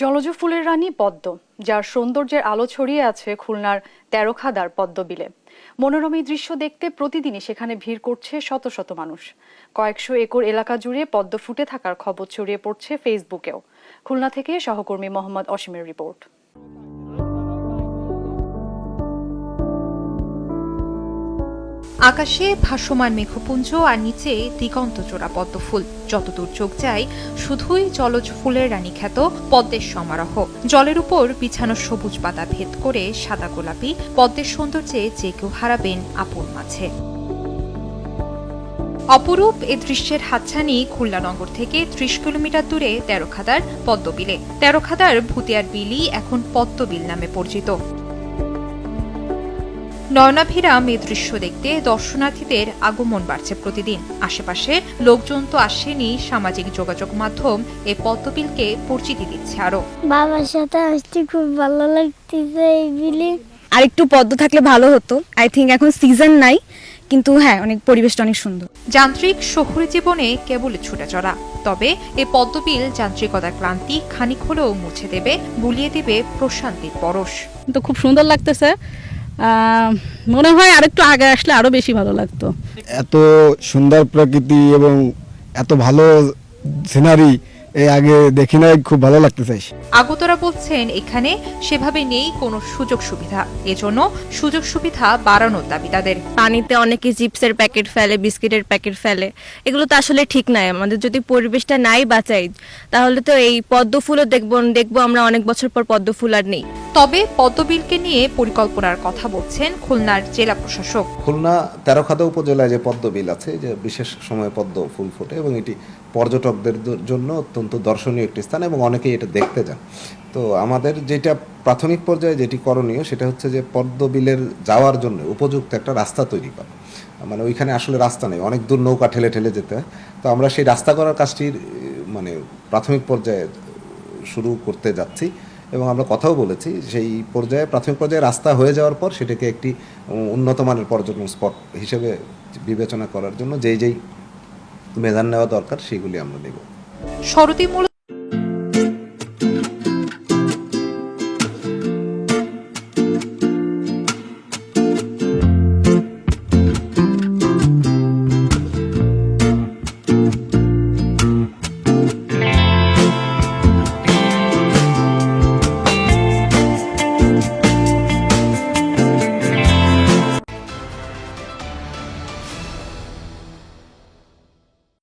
জলজ ফুলের রানী পদ্ম, যার সৌন্দর্যের আলো ছড়িয়ে আছে খুলনার তেরোখাদার পদ্মবিলে। মনোরম এই দৃশ্য দেখতে প্রতিদিনই সেখানে ভিড় করছে শত শত মানুষ। কয়েকশো একর এলাকা জুড়ে পদ্ম ফুটে থাকার খবর ছড়িয়ে পড়ছে ফেসবুকেও। খুলনা থেকে সহকর্মী মোহাম্মদ অসীমের রিপোর্ট। আকাশে ভাসমান মেঘপুঞ্জ আর নিচে দিগন্ত চোরা পদ্ম ফুল যতদূর চোখ যায়, শুধুই জলজ ফুলের রানী খ্যাত পদ্মের সমারোহ। জলের উপর বিছানো সবুজ পাতা ভেদ করে সাদা গোলাপি পদ্মের সৌন্দর্যে যে কেউ হারাবেন আপন মাঝে। অপরূপ এ দৃশ্যের হাতছানি খুলনা নগর থেকে ত্রিশ কিলোমিটার দূরে তেরোখাদার পদ্মবিলে। তেরোখাদার ভুতিয়ার বিলি এখন পদ্মবিল নামে পরিচিত। নয়নাভিরাম এই দৃশ্য দেখতে দর্শনার্থীদের আগমন বাড়ছে প্রতিদিন। আশেপাশে লোকজন তো আসেনি সামাজিক যোগাযোগ মাধ্যম এই পদ্মবিলকে পরিচিতি দিচ্ছে আরও বাবার সাথে আসতে খুব ভালো লাগতেছে এই বিলি। আর একটু পদ্ম থাকলে ভালো হতো। আই থিঙ্ক এখন সিজন নাই কিন্তু হ্যাঁ অনেক পরিবেশটা অনেক সুন্দর। যান্ত্রিক শহুরে জীবনে কেবল ছুটে চড়া তবে এ পদ্মবিল যান্ত্রিকতার ক্লান্তি খানিক হলেও মুছে দেবে বুলিয়ে দেবে প্রশান্তির পরশ। তো খুব সুন্দর লাগতেছে। মনে হয় আরেকটু আগে আসলে আরও বেশি ভালো লাগতো। এত সুন্দর প্রকৃতি এবং এত ভালো সিনারি এ আগে দেখি নাই খুব ভালো লাগতেছে। আগতরা বলছেন এখানে সেভাবে নেই কোনো সুযোগ সুবিধা। এজন্য সুযোগ সুবিধা বাড়ানোর দাবি তাদের। পানিতে অনেকে চিপসের প্যাকেট ফেলে বিস্কিটের প্যাকেট ফেলে। এগুলো তো আসলে ঠিক নাই। আমাদের যদি পরিবেশটা নাই বাঁচাই তাহলে তো এই পদ্ম ফুলও দেখব দেখব আমরা অনেক বছর পর পদ্ম ফুল আর নেই। তবে পদ্মবিলকে নিয়ে পরিকল্পনার কথা বলছেন খুলনার জেলা প্রশাসক। খুলনা তেরোখাদা উপজেলায় যে পদ্ম বিল আছে, যে বিশেষ সময়ে পদ্ম ফুল ফোটে এবং এটি পর্যটকদের জন্য অত্যন্ত দর্শনীয় একটি স্থান এবং অনেকেই এটা দেখতে যান। তো আমাদের যেটা প্রাথমিক পর্যায়ে যেটি করণীয়, সেটা হচ্ছে যে পদ্মবিলের যাওয়ার জন্য উপযুক্ত একটা রাস্তা তৈরি করা। মানে ওইখানে আসলে রাস্তা নেই, অনেক দূর নৌকা ঠেলে ঠেলে যেতে হয়। তো আমরা সেই রাস্তা করার কাজটির মানে প্রাথমিক পর্যায়ে শুরু করতে যাচ্ছি। এবং আমরা কথাও বলেছি, সেই পর্যায়ে, প্রাথমিক পর্যায়ে রাস্তা হয়ে যাওয়ার পর সেটাকে একটি উন্নত মানের পর্যটন স্পট হিসেবে বিবেচনা করার জন্য যেই যেই মেধান নেওয়া দরকার, সেগুলি আমরা নেব। শরতিমূল